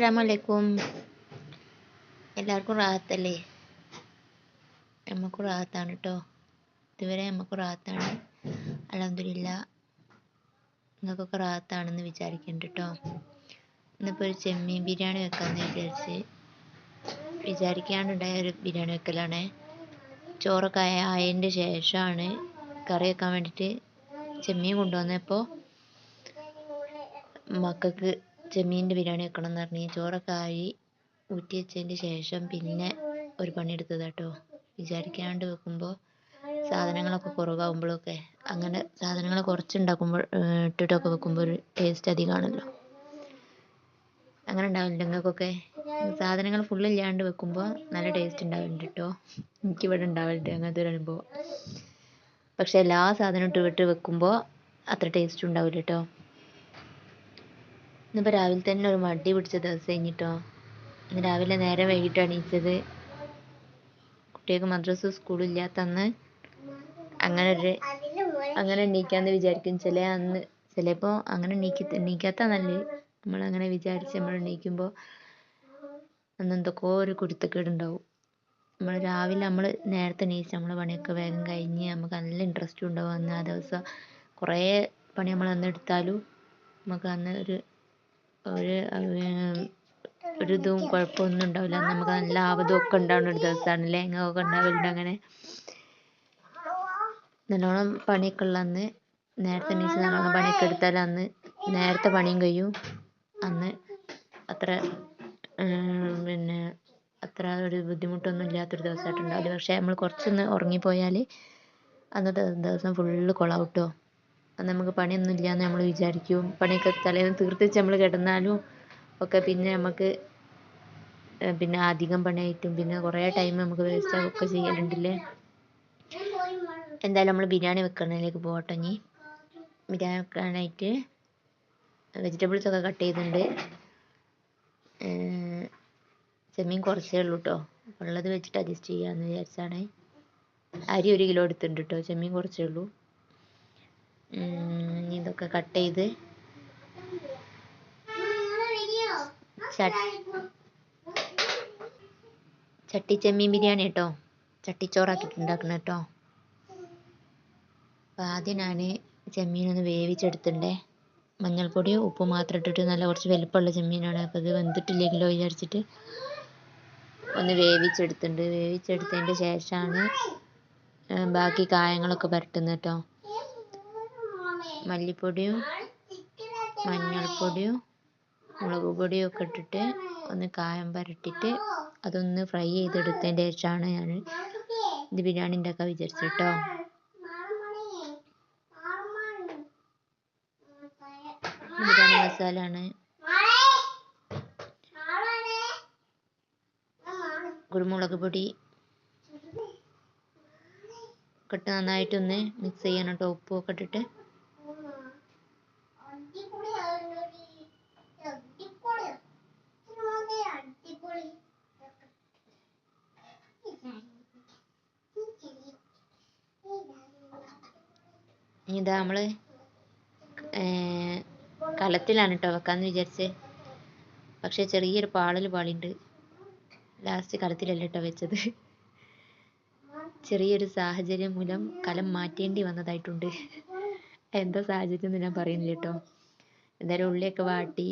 അസ്സലാമലൈക്കും എല്ലാവർക്കും റാഹത്തല്ലേ? നമുക്ക് റാഹത്താണ് കേട്ടോ ഇതുവരെ നമുക്ക് റാഹത്താണ്. അലഹമില്ല നിങ്ങൾക്കൊക്കെ റാഹത്താണെന്ന് വിചാരിക്കുന്നുണ്ട് കേട്ടോ ഇന്നിപ്പോൾ ഒരു ചെമ്മീൻ ബിരിയാണി വെക്കാമെന്ന് വിചാരിച്ച് വിചാരിക്കാണ്ടുണ്ടായ ഒരു ബിരിയാണി വെക്കലാണ്. ചോറൊക്കെ ആയ ആയതിന്റെ ശേഷമാണ് കറി വെക്കാൻ വേണ്ടിയിട്ട് ചെമ്മീൻ കൊണ്ടുവന്നപ്പോൾ മക്കൾക്ക് ചെമ്മീന്റെ ബിരിയാണി വെക്കണമെന്ന് പറഞ്ഞ് ചോറൊക്കെ ആയി ഊറ്റി വെച്ചതിന്റെ ശേഷം പിന്നെ ഒരു പണിയെടുത്തത് കേട്ടോ വിചാരിക്കാണ്ട് വെക്കുമ്പോൾ സാധനങ്ങളൊക്കെ കുറവാകുമ്പോഴൊക്കെ അങ്ങനെ സാധനങ്ങൾ കുറച്ചുണ്ടാക്കുമ്പോൾ ഇട്ടിട്ടൊക്കെ വെക്കുമ്പോൾ ഒരു ടേസ്റ്റ് അധികമാണല്ലോ അങ്ങനെ ഉണ്ടാവില്ല നിങ്ങൾക്കൊക്കെ സാധനങ്ങൾ ഫുൾ ഇല്ലാണ്ട് വെക്കുമ്പോൾ നല്ല ടേസ്റ്റ് ട്ടോ. കേട്ടോ എനിക്കിവിടെ ഉണ്ടാവലുണ്ട് അങ്ങനത്തെ ഒരു അനുഭവം. പക്ഷെ എല്ലാ സാധനവും ഇട്ട് വിട്ട് വെക്കുമ്പോൾ അത്ര ടേസ്റ്റ് ഉണ്ടാവില്ല കേട്ടോ ഇന്നിപ്പോൾ രാവിലെ തന്നെ ഒരു മടി പിടിച്ച ദിവസം കഴിഞ്ഞിട്ടോ. ഇന്ന് രാവിലെ നേരെ വൈകിട്ട് എണീച്ചത്. കുട്ടികൾക്ക് മദ്രസ സ്കൂളില്ലാത്തന്ന് അങ്ങനെ ഒരു അങ്ങനെ എണീക്കാന്ന് വിചാരിക്കും. ചില അന്ന് ചിലപ്പോൾ അങ്ങനെ എണീക്ക എണീക്കാത്ത നല്ലത്. നമ്മളങ്ങനെ വിചാരിച്ച് നമ്മൾ എണീക്കുമ്പോൾ അന്ന് എന്തൊക്കെയോ ഒരു കുരുത്തക്കേടുണ്ടാവും. നമ്മൾ രാവിലെ നമ്മൾ നേരത്തെ എണീച്ച് നമ്മൾ പണിയൊക്കെ വേഗം കഴിഞ്ഞ് നമുക്ക് നല്ല ഇൻട്രസ്റ്റും ഉണ്ടാവും. അന്ന് ആ ദിവസം കുറേ പണി നമ്മൾ അന്ന് എടുത്താലും നമുക്ക് അന്ന് ഒരു ഒരു ഒരു ഇതും കുഴപ്പമൊന്നും ഉണ്ടാവില്ല. നമുക്ക് നല്ല ആവതും ഒക്കെ ഉണ്ടാവുന്ന ഒരു ദിവസമാണല്ലേ ഒക്കെ ഉണ്ടാവലുണ്ട് അങ്ങനെ. നല്ലോണം പണിയൊക്കെ ഉള്ള അന്ന്. നേരത്തെ എണീച്ച് നല്ലോണം പണിയൊക്കെ എടുത്താൽ അന്ന് നേരത്തെ പണിയും കഴിയും. അന്ന് അത്ര പിന്നെ അത്ര ഒരു ബുദ്ധിമുട്ടൊന്നും ഇല്ലാത്തൊരു ദിവസമായിട്ട് ഉണ്ടാവില്ല. പക്ഷേ നമ്മൾ കുറച്ചൊന്ന് ഉറങ്ങിപ്പോയാൽ അന്നത്തെ ദിവസം ഫുള്ള് കുളമാവും കേട്ടോ. നമുക്ക് പണിയൊന്നും ഇല്ലയെന്ന് നമ്മൾ വിചാരിക്കും. പണിയൊക്കെ തലേന്ന് തീർത്ത് നമ്മൾ കിടന്നാലും ഒക്കെ പിന്നെ നമുക്ക് പിന്നെ അധികം പണിയായിട്ടും പിന്നെ കുറേ ടൈം നമുക്ക് വേസ്റ്റ് ഒക്കെ ചെയ്യലുണ്ടല്ലേ? എന്തായാലും നമ്മൾ ബിരിയാണി വെക്കുന്നതിലേക്ക് പോകട്ടെ ഇനി. ബിരിയാണി വെക്കാനായിട്ട് വെജിറ്റബിൾസ് ഒക്കെ കട്ട് ചെയ്തിട്ടുണ്ട്. ചെമ്മീൻ കുറച്ചേ ഉള്ളൂ കേട്ടോ ഉള്ളത് വെച്ചിട്ട് അഡ്ജസ്റ്റ് ചെയ്യാമെന്ന് വിചാരിച്ചാണ്. അരി ഒരു കിലോ എടുത്തിട്ടുണ്ട് കേട്ടോ ചെമ്മീൻ കുറച്ചേ ഉള്ളൂ. ഇതൊക്കെ കട്ട് ചെയ്ത് ചട്ടി ചെമ്മീൻ ബിരിയാണി കേട്ടോ ചട്ടിച്ചോറാക്കിയിട്ട് ഉണ്ടാക്കണം കേട്ടോ അപ്പോൾ ആദ്യം ഞാൻ ചെമ്മീനൊന്ന് വേവിച്ചെടുത്തിട്ടുണ്ടേ മഞ്ഞൾപ്പൊടിയും ഉപ്പ് മാത്രം ഇട്ടിട്ട് നല്ല കുറച്ച് വലുപ്പമുള്ള ചെമ്മീനാണ്. അപ്പോൾ ഇത് വെന്തിട്ടില്ലെങ്കിലോ വിചാരിച്ചിട്ട് ഒന്ന് വേവിച്ചെടുത്തിട്ടുണ്ട്. വേവിച്ചെടുത്തതിന്റെ ശേഷമാണ് ബാക്കി കായങ്ങളൊക്കെ പുരട്ടുന്നത് കേട്ടോ മല്ലിപ്പൊടിയും മഞ്ഞൾപ്പൊടിയും മുളക് പൊടിയും ഒക്കെ ഇട്ടിട്ട് ഒന്ന് കായം പുരട്ടിയിട്ട് അതൊന്ന് ഫ്രൈ ചെയ്തെടുത്തതിന്റെ ശേഷമാണ് ഞാൻ ഇത് ബിരിയാണി ഉണ്ടാക്കാൻ വിചാരിച്ചത് കേട്ടോ ബിരിയാണി മസാല ആണ് കുരുമുളക് പൊടി ഒക്കെ നന്നായിട്ടൊന്ന് മിക്സ് ചെയ്യണം. കേട്ടോ ഉപ്പും ഒക്കെ ഇട്ടിട്ട് ഇതാ നമ്മൾ കലത്തിലാണ് കേട്ടോ വെക്കാമെന്ന് വിചാരിച്ചേ. പക്ഷേ ചെറിയൊരു പാളൽ പാളിണ്ട്. ലാസ്റ്റ് കലത്തിലല്ല കേട്ടോ വെച്ചത്. ചെറിയൊരു സാഹചര്യം മൂലം കലം മാറ്റേണ്ടി വന്നതായിട്ടുണ്ട്. എന്താ സാഹചര്യം എന്ന് ഞാൻ പറയുന്നില്ല കേട്ടോ എന്തായാലും ഉള്ളിയൊക്കെ വാട്ടി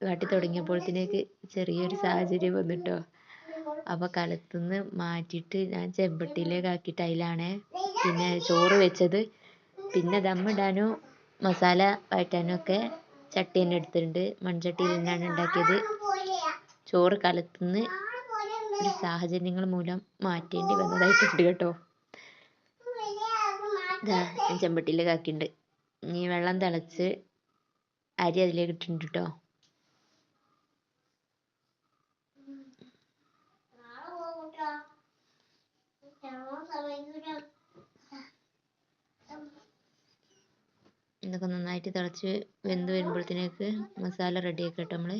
വാട്ടി തുടങ്ങിയപ്പോഴത്തേക്ക് ചെറിയൊരു സാഹചര്യം വന്നിട്ടോ അപ്പോൾ കലത്തുനിന്ന് മാറ്റിയിട്ട് ഞാൻ ചെമ്പട്ടിയിലേക്ക് ആക്കിയിട്ട് അതിലാണ് പിന്നെ ചോറ് വെച്ചത് പിന്നെ ദമ്മിടാനോ മസാല വഴറ്റാനും ഒക്കെ ചട്ടി തന്നെ എടുത്തിട്ടുണ്ട്. മൺചട്ടിയിൽ തന്നെയാണ് ഉണ്ടാക്കിയത്. ചോറ് കലത്തുനിന്ന് ഒരു സാഹചര്യങ്ങൾ മൂലം മാറ്റേണ്ടി വന്നതായിട്ടുണ്ട് കേട്ടോ. ഇതാ ഞാൻ ചെമ്പട്ടിയിലേക്ക് ഇനി വെള്ളം തിളച്ച് അരി അതിലേക്ക് ഇട്ടിട്ടുണ്ട് കേട്ടോ ഇതൊക്കെ നന്നായിട്ട് തിളച്ച് വെന്ത് വരുമ്പോഴത്തേക്ക് മസാല റെഡിയാക്കി കേട്ടോ നമ്മൾ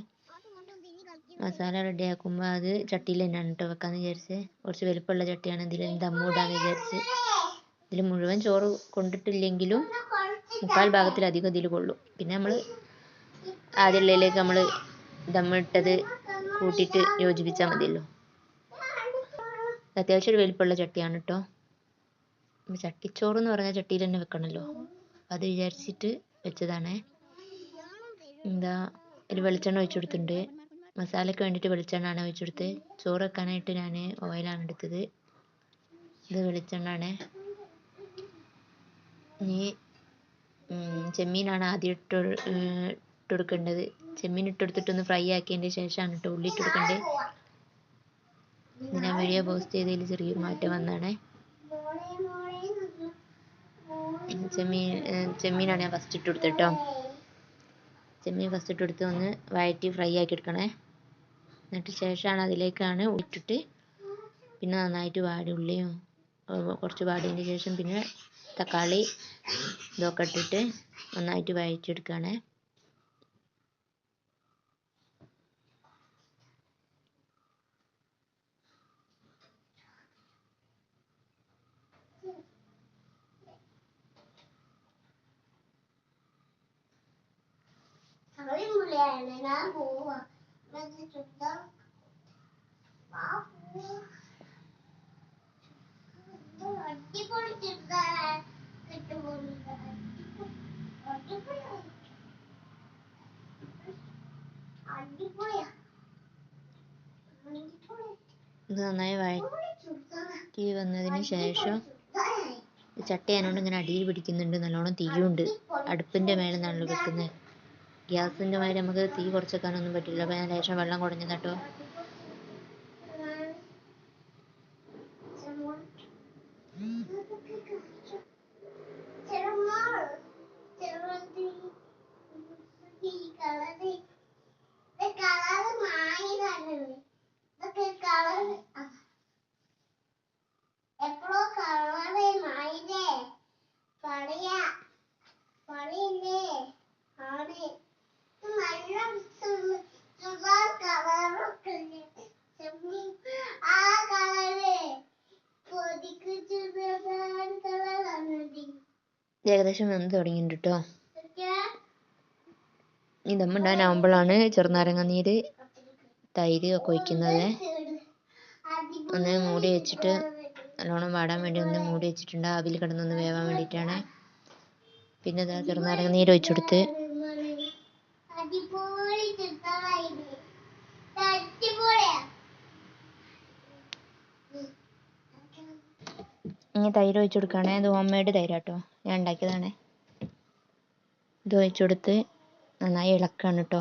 മസാല റെഡിയാക്കുമ്പോൾ അത് ചട്ടിയിൽ തന്നെയാണ് കേട്ടോ വെക്കാമെന്ന് വിചാരിച്ച്. കുറച്ച് വലുപ്പമുള്ള ചട്ടിയാണ്. ഇതിൽ ദമ്മൂടാന്ന് വിചാരിച്ച്. ഇതിൽ മുഴുവൻ ചോറ് കൊണ്ടിട്ടില്ലെങ്കിലും മുക്കാൽ ഭാഗത്തിലധികം ഇതിൽ കൊള്ളും. പിന്നെ നമ്മൾ ആദ്യമുള്ളതിലേക്ക് നമ്മൾ ദമ്മിട്ടത് കൂട്ടിയിട്ട് യോജിപ്പിച്ചാൽ മതിയല്ലോ. അത്യാവശ്യം ഒരു വലിപ്പമുള്ള ചട്ടിയാണ് കേട്ടോ. ചട്ടിച്ചോറ് എന്ന് പറഞ്ഞാൽ ചട്ടിയിൽ തന്നെ വെക്കണമല്ലോ അത് വിചാരിച്ചിട്ട് വെച്ചതാണേ. എന്താ ഒരു വെളിച്ചെണ്ണ ഒഴിച്ചു കൊടുത്തിട്ടുണ്ട്. മസാലയ്ക്ക് വേണ്ടിയിട്ട് വെളിച്ചെണ്ണയാണ് ഒഴിച്ചു കൊടുത്തത്. ചോറ് വെക്കാനായിട്ട് ഞാൻ ഓയിലാണ് എടുത്തത്. ഇത് വെളിച്ചെണ്ണയാണ്. ഇനി ചെമ്മീനാണ് ആദ്യം ഇട്ട് ഇട്ട് കൊടുക്കേണ്ടത്. ചെമ്മീൻ ഇട്ട് കൊടുത്തിട്ടൊന്ന് ഫ്രൈ ആക്കിയതിന്റെ ശേഷമാണ് കേട്ടോ ഉള്ളി ഇട്ട് കൊടുക്കേണ്ടത്. ഞാൻ വീഡിയോ പോസ്റ്റ് ചെയ്തതിൽ ചെറിയൊരു മാറ്റം വന്നതാണേ. ചെമ്മീൻ ചെമ്മീനാണ് ഞാൻ ഫസ്റ്റ് ഇട്ട് കൊടുത്തത് കേട്ടോ ചെമ്മീൻ ഫസ്റ്റ് ഇട്ട് കൊടുത്ത് ഒന്ന് വഴറ്റി ഫ്രൈ ആക്കി എടുക്കണേ. എന്നിട്ട് ശേഷമാണ് അതിലേക്കാണ് ഇട്ടിട്ട് പിന്നെ നന്നായിട്ട് വാടി ഉള്ളിയും കുറച്ച് വാടിയതിന് ശേഷം പിന്നെ തക്കാളി ഇതൊക്കെ ഇട്ടിട്ട് നന്നായിട്ട് വഴറ്റിയെടുക്കുകയാണേ നന്നായി വഴറ്റി വന്നതിന് ശേഷം ഈ ചട്ടി അതിനോട് ഇങ്ങനെ അടിയിൽ പിടിക്കുന്നുണ്ട്. നല്ലോണം തീയുണ്ട്. അടുപ്പിന്റെ മേലെ നിന്നാണല്ലോ വെക്കുന്നത്. ഗ്യാസിന്റെ മാതിരി നമുക്ക് തീ കുറച്ച് വെക്കാനൊന്നും പറ്റില്ല. അപ്പോൾ ഞാൻ ലേശം വെള്ളം കുടഞ്ഞത് കേട്ടോ എപ്പോഴോ കളറ് മായില്ലേ പറയാ പറയില്ലേ ആണ് ഇത് നല്ല സുഖം കളറൊക്കെ ഉണ്ട് ചെമ്മീൻ ആ കളറ് പൊതിക്ക് ചുടുകാൻ കളറാണ് ഇത് ഏകദേശം വെന്ത് തുടങ്ങിയിട്ടുണ്ട് കേട്ടോ. ഈ നവമ്പളാണ് ചെറുനാരങ്ങ നീര് തൈര് ഒക്കെ ഒഴിക്കുന്നത്. ഒന്ന് മൂടി വെച്ചിട്ട് നല്ലോണം വാടാൻ വേണ്ടി ഒന്ന് മൂടി വെച്ചിട്ടുണ്ട്. ആവിയിൽ കിടന്നൊന്ന് വേവാൻ വേണ്ടിയിട്ടാണ്. പിന്നെ ഇതാ ചെറുനാരങ്ങ നീര് ഒഴിച്ചു കൊടുത്ത് ഇനി തൈര് ഒഴിച്ചു കൊടുക്കുകയാണെ. ഇത് ഹോം മെയ്ഡ് തൈരാട്ടോ. ഞാൻ ഉണ്ടാക്കിയതാണേ. ഇത് ഒഴിച്ചു കൊടുത്ത് നന്നായി ഇളക്കാണ് കേട്ടോ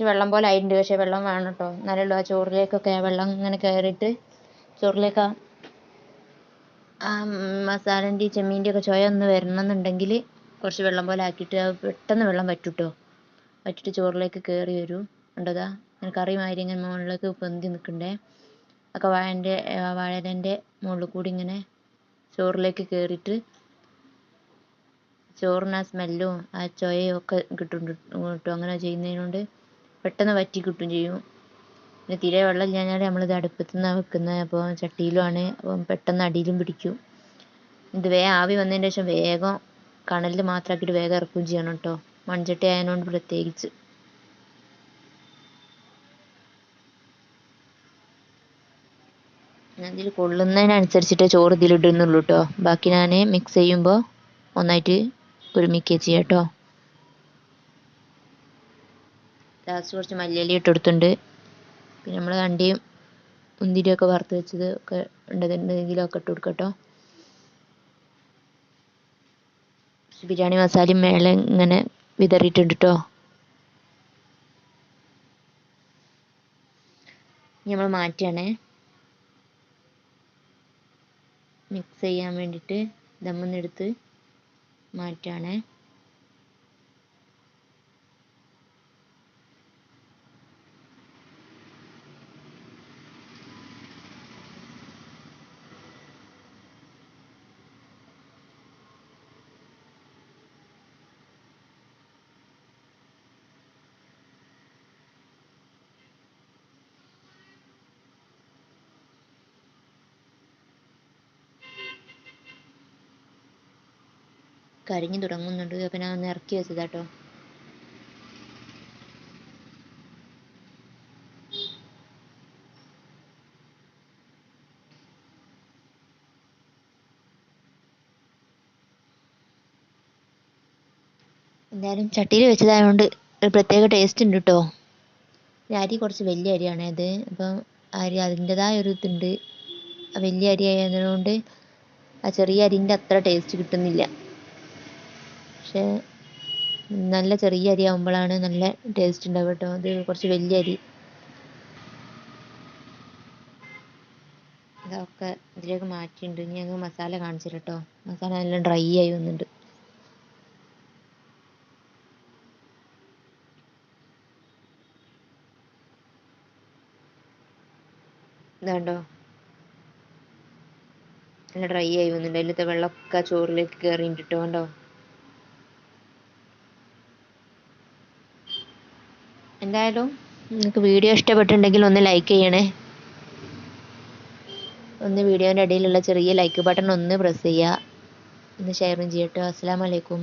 വെള്ളം പോലെ ആയിട്ടുണ്ട്. പക്ഷേ വെള്ളം വേണം കേട്ടോ എന്നാലുള്ളൂ ആ ചോറിലേക്കൊക്കെ വെള്ളം ഇങ്ങനെ കയറിയിട്ട് ചോറിലേക്ക് ആ- മസാലന്റെ ചെമ്മീന്റെ ഒക്കെ ചോയ ഒന്ന് വരണം എന്നുണ്ടെങ്കിൽ കുറച്ച് വെള്ളം പോലെ ആക്കിയിട്ട് അത് പെട്ടെന്ന് വെള്ളം വറ്റും കേട്ടോ വറ്റിട്ട് ചോറിലേക്ക് കയറി വരും. കണ്ടതാ ഇങ്ങനെ കറി മാതിരി ഇങ്ങനെ മുകളിലേക്ക് പൊന്തി നിൽക്കണ്ടേ? ഒക്കെ വാഴന്റെ വാഴേന്റെ മുകളിൽ കൂടി ഇങ്ങനെ ചോറിലേക്ക് കയറിയിട്ട് ചോറിന് ആ സ്മെല്ലും ആ ചൊയയും ഒക്കെ കിട്ടും കിട്ടും. അങ്ങനെ ചെയ്യുന്നതിനോണ്ട്. പെട്ടെന്ന് വറ്റി കിട്ടും ചെയ്യും. പിന്നെ തീരെ വെള്ളം ഇല്ലാഞ്ഞാൽ നമ്മളിത് അടുപ്പത്തു നിന്നാണ് വെക്കുന്നത് അപ്പോൾ ചട്ടിയിലുമാണ്. അപ്പം പെട്ടെന്ന് അടിയിലും പിടിക്കും. ഇത് വേഗം ആവി വന്നതിന് ശേഷം വേഗം കണലിൽ മാത്രമാക്കിയിട്ട് വേഗം ഇറക്കുകയും ചെയ്യണം കേട്ടോ. മൺചട്ടി ആയതുകൊണ്ട് പ്രത്യേകിച്ച്. ഞാൻ ഇതിൽ കൊള്ളുന്നതിനനുസരിച്ചിട്ടേ ചോറ് ഇതിലിടുന്നുള്ളൂ കേട്ടോ ബാക്കി ഞാൻ മിക്സ് ചെയ്യുമ്പോൾ ഒന്നായിട്ട് ഒരുമിക്കുക ചെയ്യാം കേട്ടോ ലാസ്റ്റ് കുറച്ച് മല്ലിയില ഇട്ട് കൊടുത്തിട്ടുണ്ട്. പിന്നെ നമ്മൾ അണ്ടിയും മുന്തിരിയൊക്കെ വറുത്ത് വെച്ചത് ഒക്കെ ഉണ്ടെന്നുണ്ടെങ്കിലൊക്കെ ഇട്ട് കൊടുക്കട്ടോ കേട്ടോ ബിരിയാണി മസാലയും മേലെ ഇങ്ങനെ വിതറിയിട്ടുണ്ട് കേട്ടോ നമ്മൾ മാറ്റുകയാണേ മിക്സ് ചെയ്യാൻ വേണ്ടിയിട്ട് ദമ്മിന്നെടുത്ത് മാറ്റുകയാണേ കരിഞ്ഞു തുടങ്ങുന്നുണ്ട്. അപ്പം ഞാൻ ഒന്ന് ഇറക്കി വെച്ചതാട്ടോ എന്തായാലും ചട്ടിയിൽ വെച്ചതായതുകൊണ്ട് ഒരു പ്രത്യേക ടേസ്റ്റ് ഉണ്ട് കേട്ടോ അരി കുറച്ച് വലിയ അരിയാണ് അത് അപ്പം അരി അതിന്റെതായ ഒരു ഇതുണ്ട്. വലിയ അരി ആയതുകൊണ്ട് ആ ചെറിയ അരിന്റെ അത്ര ടേസ്റ്റ് കിട്ടുന്നില്ല. പക്ഷേ നല്ല ചെറിയ അരി ആകുമ്പോഴാണ് നല്ല ടേസ്റ്റ് ഉണ്ടാവുക കേട്ടോ അത് കുറച്ച് വലിയ അരി. ഇതൊക്കെ ഇതിലേക്ക് മാറ്റിയിട്ടുണ്ട്. ഇനി ഞങ്ങൾ മസാല കാണിച്ചു കേട്ടോ മസാല നല്ല ഡ്രൈ ആയി വന്നിട്ടുണ്ട്. ഇതാണ്ടോ? നല്ല ഡ്രൈ ആയി വന്നിട്ടുണ്ട്. അതിലത്തെ വെള്ളമൊക്കെ ചോറിലേക്ക് എന്തായാലും നിങ്ങൾക്ക് വീഡിയോ ഇഷ്ടപ്പെട്ടിട്ടുണ്ടെങ്കിൽ ഒന്ന് ലൈക്ക് ചെയ്യണേ. ഒന്ന് വീഡിയോന്റെ അടിയിലുള്ള ചെറിയ ലൈക്ക് ബട്ടൺ ഒന്ന് പ്രസ് ചെയ്യുക. ഒന്ന് ഷെയറും ചെയ്യട്ടോ. അസ്സാം വലൈക്കും